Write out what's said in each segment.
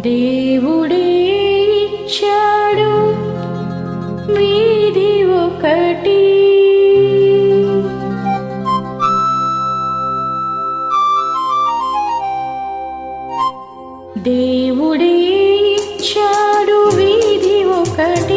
దేవుడే ఇచ్చాడు వీధి ఒకటి. దేవుడే ఇచ్చాడు వీధి ఒకటి.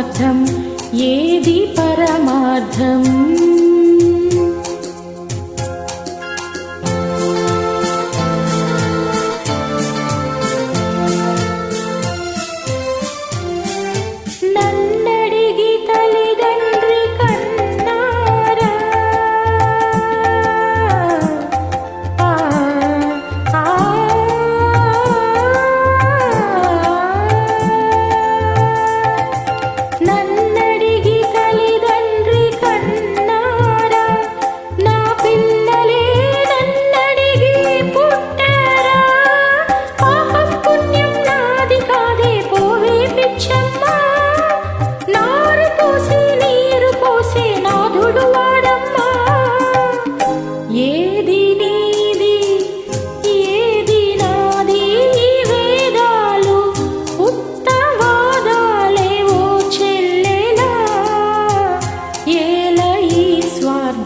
పరమార్థం ఏది పరమార్థం?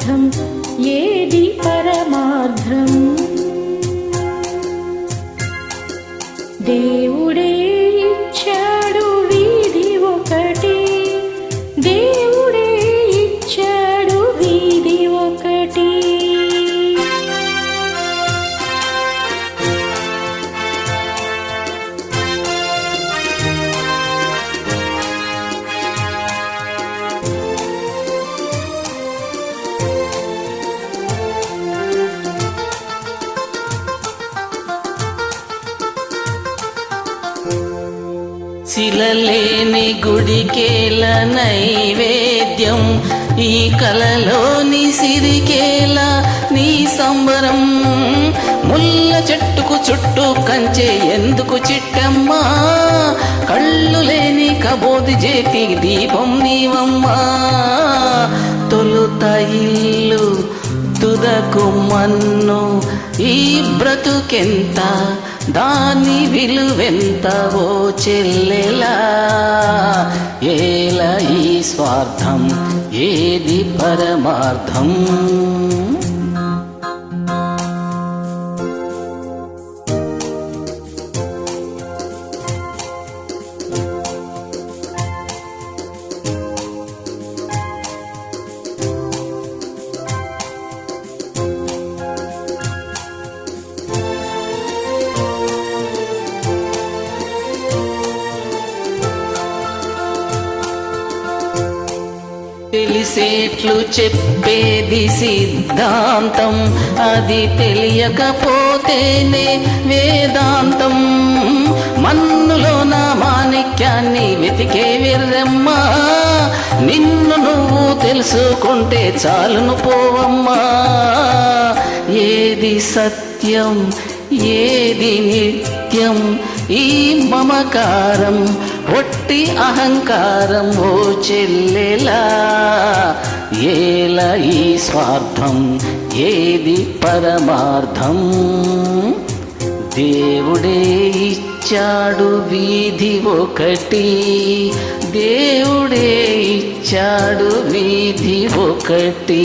येदि परमार्थम् देवुडे శిలలేని గుడికేల నైవేద్యం. ఈ కలలోని సిరికేల నీ సంబరం. ముల్ల చెట్టుకు చుట్టూ కంచె ఎందుకు చిట్టమ్మా? కళ్ళు లేని కబోది చేతి దీపం నీవమ్మా. తొలుత ఇల్లు తుదకు మన్ను ఈ బ్రతుకెంత? దాని విలువెంతవో చెల్లెలా? ఏల ఈ స్వార్థం? ఏది పరమార్థం? తెలిసేట్లు చెప్పేది సిద్ధాంతం. అది తెలియకపోతేనే వేదాంతం. మన్నులో నా మాణిక్యాన్ని వెతికే విర్రమ్మా నిన్ను నువ్వు తెలుసుకుంటే చాలును పోవమ్మా. ఏది సత్యం? ఏది నిత్యం ఈ మమకారం ఒట్టి అహంకారం ఓ చెల్లెలా? ఏల ఈ స్వార్థం ఏది పరమార్థం? దేవుడే ఇచ్చాడు వీధి ఒకటి దేవుడే ఇచ్చాడు వీధి ఒకటి.